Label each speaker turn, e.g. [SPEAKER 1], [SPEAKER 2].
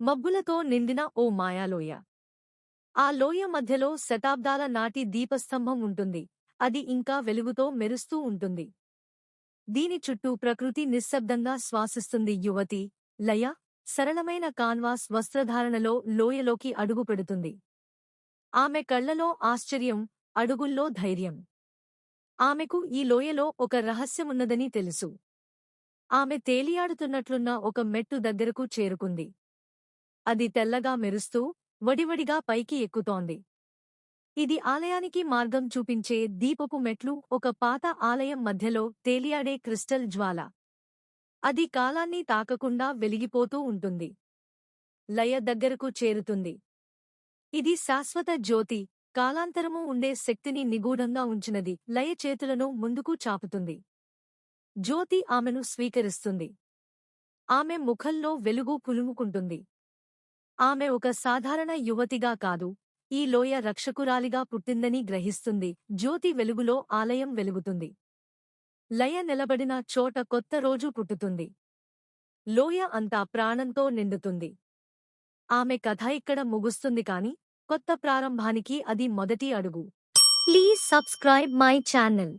[SPEAKER 1] మబ్బులతో నిండిన ఓ మాయాలోయ. ఆ లోయ మధ్యలో శతాబ్దాల నాటి దీపస్తంభం ఉంటుంది. అది ఇంకా వెలుగుతో మెరుస్తూ ఉంటుంది. దీని చుట్టూ ప్రకృతి నిశ్శబ్దంగా శ్వాసిస్తుంది. యువతి లయ సరళమైన కాన్వాస్ వస్త్రధారణలో లోయలోకి అడుగుపెడుతుంది ఆమె కళ్ళలో ఆశ్చర్యం అడుగుల్లో ధైర్యం. ఆమెకు ఈ లోయలో ఒక రహస్యమున్నదని తెలుసు. ఆమె తేలియాడుతున్నట్లున్న ఒక మెట్టు దగ్గరకు చేరుకుంది. అది తెల్లగా మెరుస్తూ వడివడిగా పైకి ఎక్కుతోంది. ఇది ఆలయానికి మార్గం చూపించే దీపపు మెట్లు ఒక పాత ఆలయం మధ్యలో తేలియాడే క్రిస్టల్ జ్వాల. అది కాలాన్ని తాకకుండా వెలిగిపోతూ ఉంటుంది. లయ దగ్గరకు చేరుతుంది. ఇది శాశ్వత జ్యోతి కాలాంతరము ఉండే శక్తిని నిగూఢంగా ఉంచినది. లయ చేతులను ముందుకు చాపుతుంది. జ్యోతి ఆమెను స్వీకరిస్తుంది. ఆమె ముఖంలో వెలుగు పులుముకుంటుంది ఆమె ఒక సాధారణ యువతిగా కాదు. ఈ లోయ రక్షకురాలిగా పుట్టిందని గ్రహిస్తుంది. జ్యోతి వెలుగులో ఆలయం వెలుగుతుంది. లయ నిలబడిన చోట కొత్త రోజు పుట్టుతుంది. లోయ అంతా ప్రాణంతో నిండుతుంది. ఆమె కథ ఇక్కడ ముగుస్తుంది కాని కొత్త ప్రారంభానికి అది మొదటి అడుగు. Please subscribe my channel